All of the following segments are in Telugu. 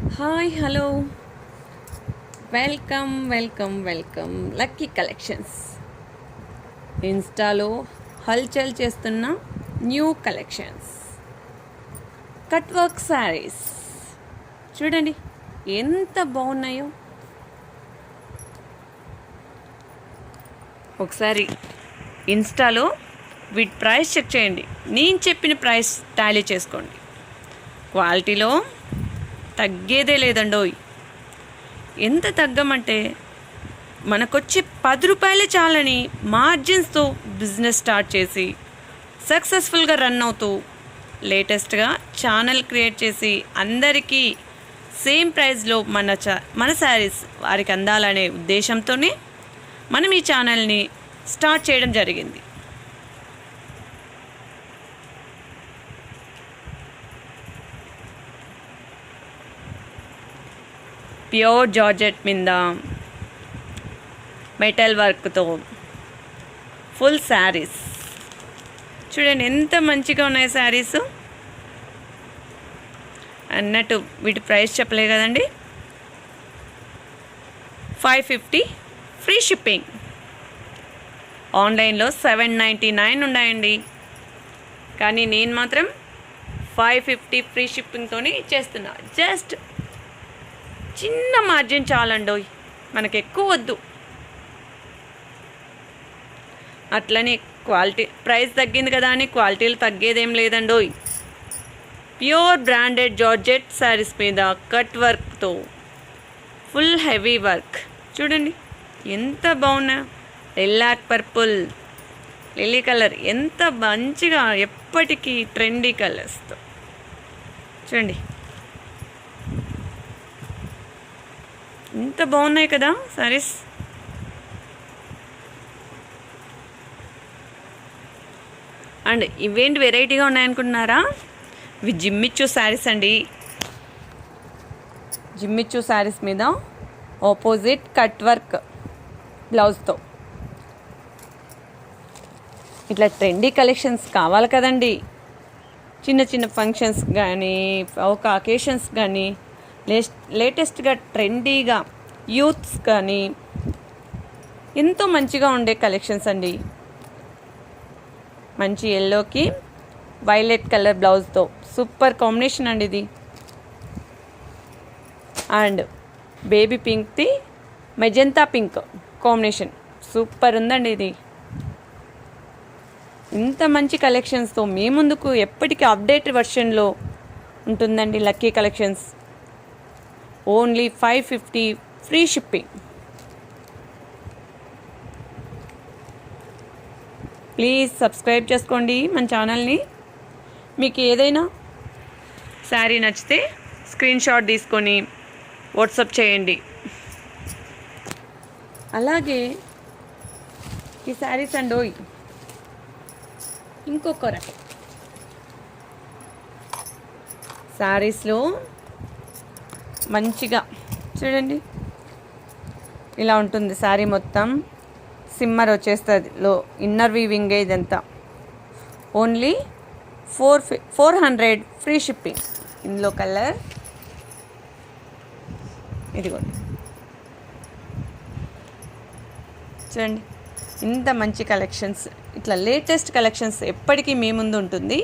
Hi hello welcome welcome welcome lucky collections ఇన్స్టాలో హల్చల్ చేస్తున్న new collections cut work saris చూడండి ఎంత బాగున్నాయో ఒకసారి ఇన్స్టాలో వీటి ప్రైస్ చెక్ చేయండి నేను చెప్పిన ప్రైస్ టాలీ చేసుకోండి క్వాలిటీలో తగ్గేదే లేదండోయ్ ఎంత తగ్గమంటే మనకొచ్చే పది రూపాయలే చాలని మార్జిన్స్తో బిజినెస్ స్టార్ట్ చేసి సక్సెస్ఫుల్గా రన్ అవుతూ లేటెస్ట్గా ఛానల్ క్రియేట్ చేసి అందరికీ సేమ్ ప్రైస్లో మన చా మన శారీస్ వారికి అందాలనే ఉద్దేశంతోనే మనం ఈ ఛానల్ని స్టార్ట్ చేయడం జరిగింది. ప్యూర్ జార్జెట్ మీద మెటల్ వర్క్తో ఫుల్ శారీస్. చూడండి ఎంత మంచిగా ఉన్నాయి శారీస్. అన్నట్టు వీటి ప్రైస్ చెప్పలే కదండి. Five fifty free shipping. ఆన్లైన్లో సెవెన్ నైంటీ నైన్ ఉన్నాయండి. కానీ నేను మాత్రం ఫైవ్ ఫిఫ్టీ ఫ్రీ షిప్పింగ్తో చేస్తున్నా. జస్ట్ చిన్న మార్జిన్ చాలండోయ్. మనకు ఎక్కువ వద్దు. అట్లనే క్వాలిటీ ప్రైస్ తగ్గింది కదా అని క్వాలిటీలు తగ్గేదేం లేదండోయ్. ప్యూర్ బ్రాండెడ్ జార్జెట్ శారీస్ మీద కట్ వర్క్తో ఫుల్ హెవీ వర్క్. చూడండి ఎంత బాగున్నా ఎల్లాక్ పర్పుల్ లిల్లీ కలర్ ఎంత మంచిగా ఎప్పటికీ ట్రెండీ కలర్స్తో. చూడండి. ఇంత బాగున్నాయి కదా సారీస్ అండ్ ఇవేంటి వెరైటీగా ఉన్నాయనుకుంటున్నారా? ఇవి జిమ్మిచ్చు శారీస్ అండి. జిమ్మిచ్చు శారీస్ మీద ఆపోజిట్ కట్ వర్క్ బ్లౌజ్తో ఇట్లా ట్రెండీ కలెక్షన్స్ కావాలి కదండి. చిన్న చిన్న ఫంక్షన్స్ కానీ ఒక అకేషన్స్ కానీ లేటెస్ట్గా ట్రెండీగా యూత్స్ కానీ ఎంతో మంచిగా ఉండే కలెక్షన్స్ అండి. మంచి ఎల్లోకి వైలెట్ కలర్ బ్లౌజ్తో. సూపర్ కాంబినేషన్ అండి ఇది. అండ్ బేబీ పింక్ది మెజెంతా పింక్ కాంబినేషన్. సూపర్ ఉందండి ఇది. ఇంత మంచి కలెక్షన్స్తో మీ ముందుకు ఎప్పటికీ అప్డేట్ వెర్షన్లో ఉంటుందండి lucky collections. Only five fifty free shipping. Please subscribe చేసుకోండి మన ఛానల్ని. మీకు ఏదైనా శారీ నచ్చితే స్క్రీన్ షాట్ తీసుకొని వాట్సప్ చేయండి. అలాగే ఈ శారీస్ అండ్ ఇంకొక రకం. శారీస్లో మంచిగా. చూడండి. ఇలా ఉంటుంది శారీ మొత్తం. సిమ్మర్ వచ్చేస్తుంది. లో ఇన్నర్ వీవింగ్ ఇదంతా. ఓన్లీ ఫోర్ ఫి ఫోర్ హండ్రెడ్ ఫ్రీ షిప్పింగ్ ఇందులో కలర్ ఇదిగోండి. చూడండి. ఇంత మంచి కలెక్షన్స్ ఇట్లా లేటెస్ట్ కలెక్షన్స్ ఎప్పటికీ మీ ముందు ఉంటుంది.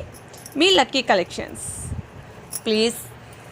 మీ లక్కీ కలెక్షన్స్ ప్లీజ్